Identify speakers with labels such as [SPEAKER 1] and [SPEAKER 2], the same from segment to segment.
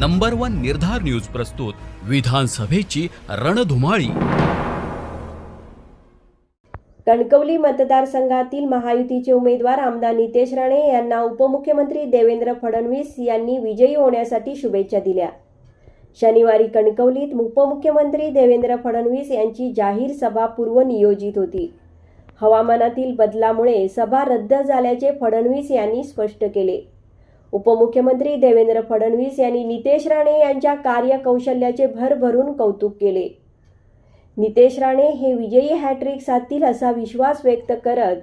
[SPEAKER 1] Number one Nirdhar news प्रस्तुत विधानसभेची रणधुमाळी.
[SPEAKER 2] कणकवली मतदारसंघातील महायुतीचे उमेदवार आमदार नितेश राणे यांना उपमुख्यमंत्री देवेंद्र फडणवीस यांनी विजयी होण्यासाठी शुभेच्छा दिल्या. शनिवारी कणकवलीत उपमुख्यमंत्री देवेंद्र फडणवीस यांची जाहीर सभा पूर्वनियोजित होती. हवामानातील बदलामुळे सभा रद्द झाल्याचे फडणवीस यांनी स्पष्ट केले. उपमुख्यमंत्री देवेंद्र फडणवीस यांनी नितेश राणे यांच्या कार्यकौशल्याचे भरभरून कौतुक केले. नितेश राणे हे विजयी हॅट्रिक साधतील असा विश्वास व्यक्त करत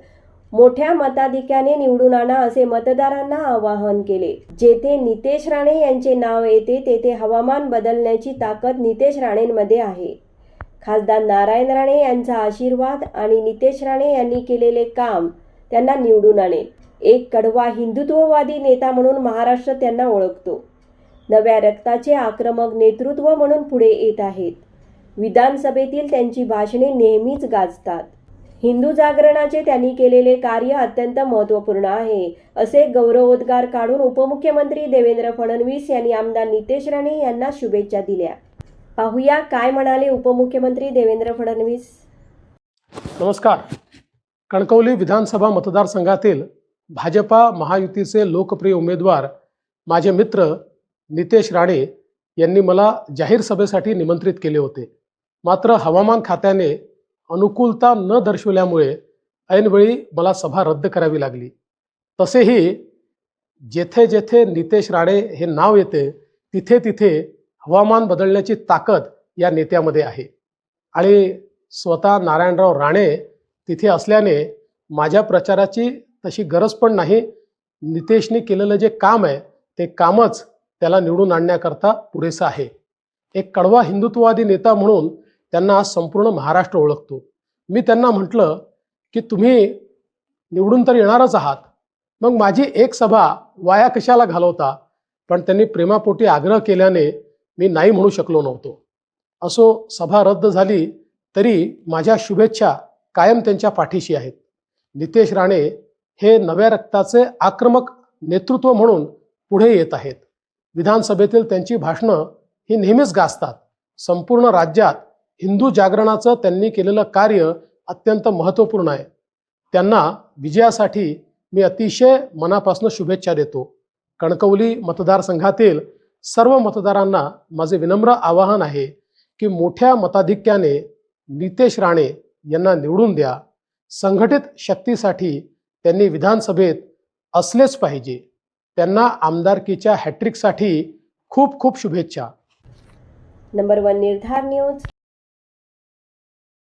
[SPEAKER 2] मोठ्या मताधिक्याने निवडून आणा असे मतदारांना आवाहन केले. जेथे नितेश राणे यांचे नाव येते तेथे हवामान बदलण्याची ताकद नितेश राणेंमध्ये आहे. खासदार नारायण राणे यांचा आशीर्वाद आणि नितेश राणे यांनी केलेले काम त्यांना निवडून आणेल. एक कडवा हिंदुत्ववादी नेता म्हणून महाराष्ट्र त्यांना ओळखतो. नव्या रक्ताचे आक्रमक नेतृत्व म्हणून पुढे येत आहेत. विधानसभेतील त्यांची भाषणे नेहमीच गाजतात. हिंदू जागरणाचे त्यांनी केलेले कार्य अत्यंत महत्त्वपूर्ण आहे असे गौरवोद्गार काढून उपमुख्यमंत्री देवेंद्र फडणवीस यांनी आमदार नितेश राणे यांना शुभेच्छा दिल्या. पाहूया काय म्हणाले उपमुख्यमंत्री देवेंद्र फडणवीस.
[SPEAKER 3] नमस्कार. कणकवली विधानसभा मतदारसंघातील भाजपा महायुतीचे लोकप्रिय उमेदवार माझे मित्र नितेश राणे यांनी मला जाहीर सभेसाठी निमंत्रित केले होते. मात्र हवामान खात्याने अनुकूलता न दर्शवल्यामुळे ऐनवेळी मला सभा रद्द करावी लागली. तसेही जेथे जेथे नितेश राणे हे नाव येते तिथे तिथे हवामान बदलण्याची ताकद या नेत्यामध्ये आहे. आणि स्वतः नारायणराव राणे तिथे असल्याने माझ्या प्रचाराची तशी गरज पण नाही. नितेशने केलेलं जे काम आहे ते कामच त्याला निवडून आणण्याकरता पुरेसं आहे. एक कडवा हिंदुत्ववादी नेता म्हणून त्यांना आज संपूर्ण महाराष्ट्र ओळखतो. मी त्यांना म्हटलं की तुम्ही निवडून तर येणारच आहात. मग माझी एक सभा वाया कशाला घालवता? पण त्यांनी प्रेमापोटी आग्रह केल्याने मी नाही म्हणू शकलो नव्हतो. असो सभा रद्द झाली तरी माझ्या शुभेच्छा कायम त्यांच्या पाठीशी आहेत. नितेश राणे हे नव्या रक्ताचे आक्रमक नेतृत्व म्हणून पुढे येत आहेत. विधानसभेतील त्यांची भाषणं ही नेहमीच गाजतात. संपूर्ण राज्यात हिंदू जागरणाचं त्यांनी केलेलं कार्य अत्यंत महत्त्वपूर्ण आहे. त्यांना विजयासाठी मी अतिशय मनापासून शुभेच्छा देतो. कणकवली मतदारसंघातील सर्व मतदारांना माझे विनम्र आवाहन आहे की मोठ्या मताधिक्याने नितेश राणे यांना निवडून द्या. संघटित शक्तीसाठी त्यांनी विधानसभेत असलेच पाहिजे. त्यांना आमदारकीच्या हॅट्रिकसाठी खूप खूप शुभेच्छा.
[SPEAKER 2] Number one Nirdhar news.